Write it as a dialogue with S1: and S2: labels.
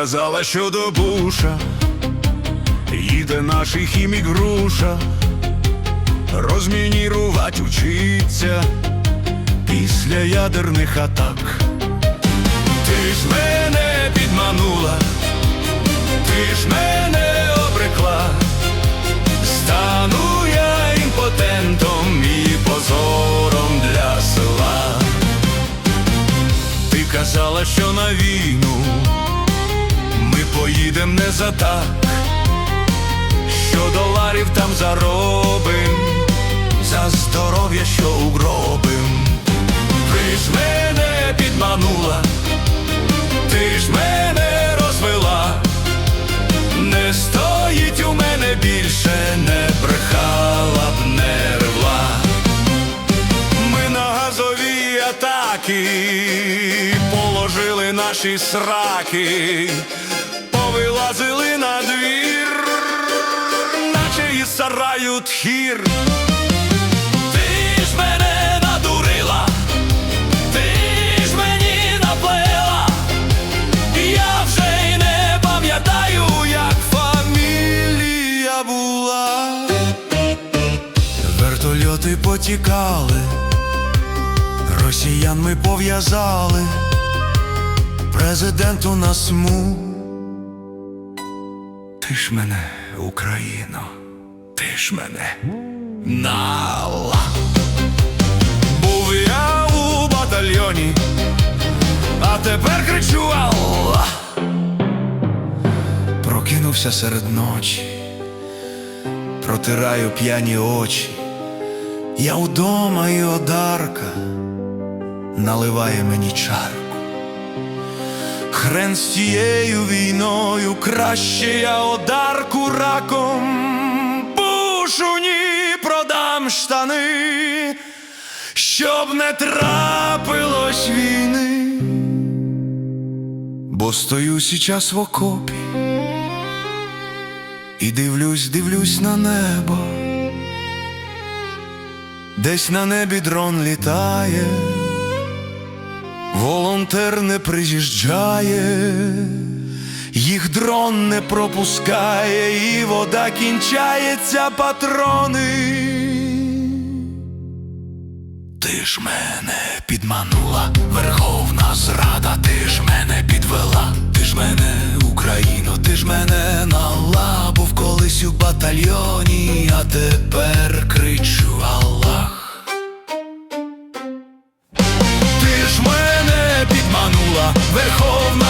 S1: казала, що до буша їде наш і хімік груша, розмінірувати учиться після ядерних атак. Ти ж мене підманула, ти ж мене обрекла, стану я імпотентом і позором для села. Ти казала, що на війну ми поїдем не за так, що доларів там заробим, за здоров'я, що угробим. Ти ж мене підманула, ти ж мене розвела, не стоїть у мене більше, не брехала б, не ревла. Ми на газові атаки положили наші сраки, повилазили на двір, наче із сараю тхір. Ти ж мене надурила, ти ж мені наплела, я вже й не пам'ятаю, як фамілія була. Вертольоти потікали, росіян ми пов'язали, президент у нас му. Ти ж мене, Україно, ти ж мене нала. Був я у батальйоні, а тепер кричу Алла. Прокинувся серед ночі, протираю п'яні очі. Я удома і одарка наливає мені чарку. Хрен з тією війною, краще я одарку раком, бушу ні продам штани, щоб не трапилось війни, бо стою сейчас в окопі і дивлюсь, дивлюсь на небо. Десь на небі дрон літає, волонтер не приїжджає, їх дрон не пропускає, і вода кінчається, патрони. Ти ж мене підманула, верховна зрада, ти ж мене підвела, ти ж мене, Україно, ти ж мене налабув колись у батальйоні, а тепер кричу верховна